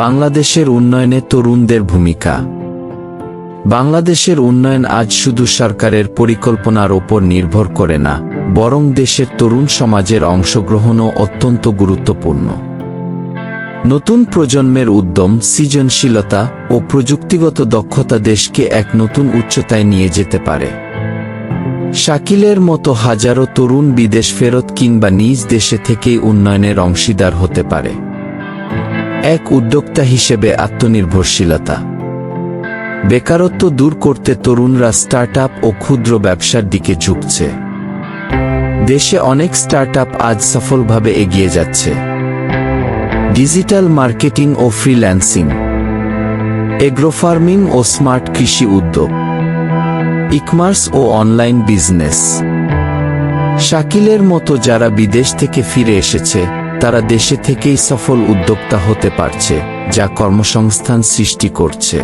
বাংলাদেশের উন্নয়নে তরুণদের ভূমিকা। বাংলাদেশের উন্নয়ন আজ শুধু সরকারের পরিকল্পনার ওপর নির্ভর করে না, বরং দেশের তরুণ সমাজের অংশগ্রহণও অত্যন্ত গুরুত্বপূর্ণ। নতুন প্রজন্মের উদ্যম, সৃজনশীলতা ও প্রযুক্তিগত দক্ষতা দেশকে এক নতুন উচ্চতায় নিয়ে যেতে পারে। শাকিলের মতো হাজারো তরুণ বিদেশ ফেরত কিংবা নিজ দেশে থেকেই উন্নয়নের অংশীদার হতে পারে। এক উদ্যোক্তা হিসেবে আত্মনির্ভরশীলতা। বেকারত্ব দূর করতে তরুণরা স্টার্টআপ ও ক্ষুদ্র ব্যবসার দিকে ঝুঁকছে। দেশে অনেক স্টার্টআপ আজ সফলভাবে এগিয়ে যাচ্ছে। ডিজিটাল মার্কেটিং ও ফ্রিল্যান্সিং, এগ্রোফার্মিং ও স্মার্ট কৃষি উদ্যোগ, ইকমার্স ও অনলাইন বিজনেস। শাকিলের মতো যারা বিদেশ থেকে ফিরে এসেছে তারা দেশে থেকেই সফল উদ্যোক্তা হতে পারছে, যা কর্মসংস্থান সৃষ্টি করছে।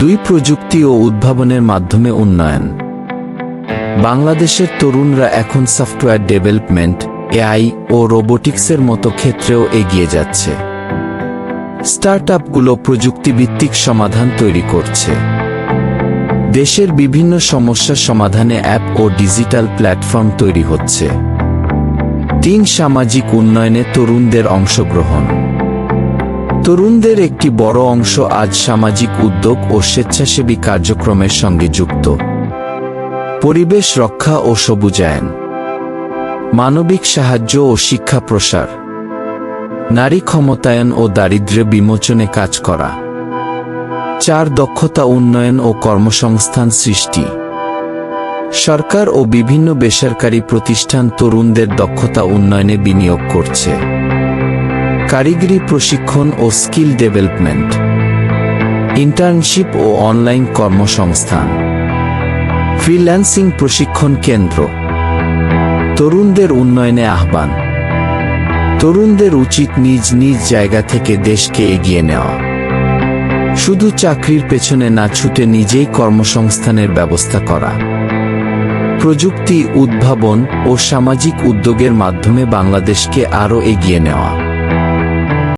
দুই প্রযুক্তি ও উদ্ভাবনের মাধ্যমে উন্নয়ন। বাংলাদেশের তরুণরা এখন সফটওয়্যার ডেভেলপমেন্ট, এআই ও রোবোটিক্সের মতো ক্ষেত্রেও এগিয়ে যাচ্ছে। স্টার্ট আপগুলো প্রযুক্তিভিত্তিক সমাধান তৈরি করছে। দেশের বিভিন্ন সমস্যা সমাধানে অ্যাপ ও ডিজিটাল প্ল্যাটফর্ম তৈরি হচ্ছে। তিন সামাজিক উন্নয়নে তরুণদের অংশগ্রহণ। তরুণদের একটি বড় অংশ আজ সামাজিক উদ্যোগ ও স্বেচ্ছাসেবী কার্যক্রমের সঙ্গে যুক্ত। পরিবেশ রক্ষা ও সবুজায়ন। মানবিক সাহায্য ও শিক্ষা প্রসার। নারী ক্ষমতায়ন ও দারিদ্র্য বিমোচনে কাজ করা। চার দক্ষতা উন্নয়ন ও কর্মসংস্থান সৃষ্টি। সরকার ও বিভিন্ন বেসরকারি প্রতিষ্ঠান তরুণদের দক্ষতা উন্নয়নে বিনিয়োগ করছে। কারিগরি প্রশিক্ষণ ও স্কিল ডেভেলপমেন্ট। ইন্টার্নশিপ ও অনলাইন কর্মসংস্থান। ফ্রিল্যান্সিং প্রশিক্ষণ কেন্দ্র। তরুণদের উন্নয়নে আহ্বান। তরুণদের উচিত নিজ নিজ জায়গা থেকে দেশকে এগিয়ে নেওয়া। শুধু চাকরির পেছনে না ছুটে নিজেই কর্মসংস্থানের ব্যবস্থা করা। প্রযুক্তি উদ্ভাবন ও সামাজিক উদ্যোগের মাধ্যমে বাংলাদেশকে আরও এগিয়ে নেওয়া।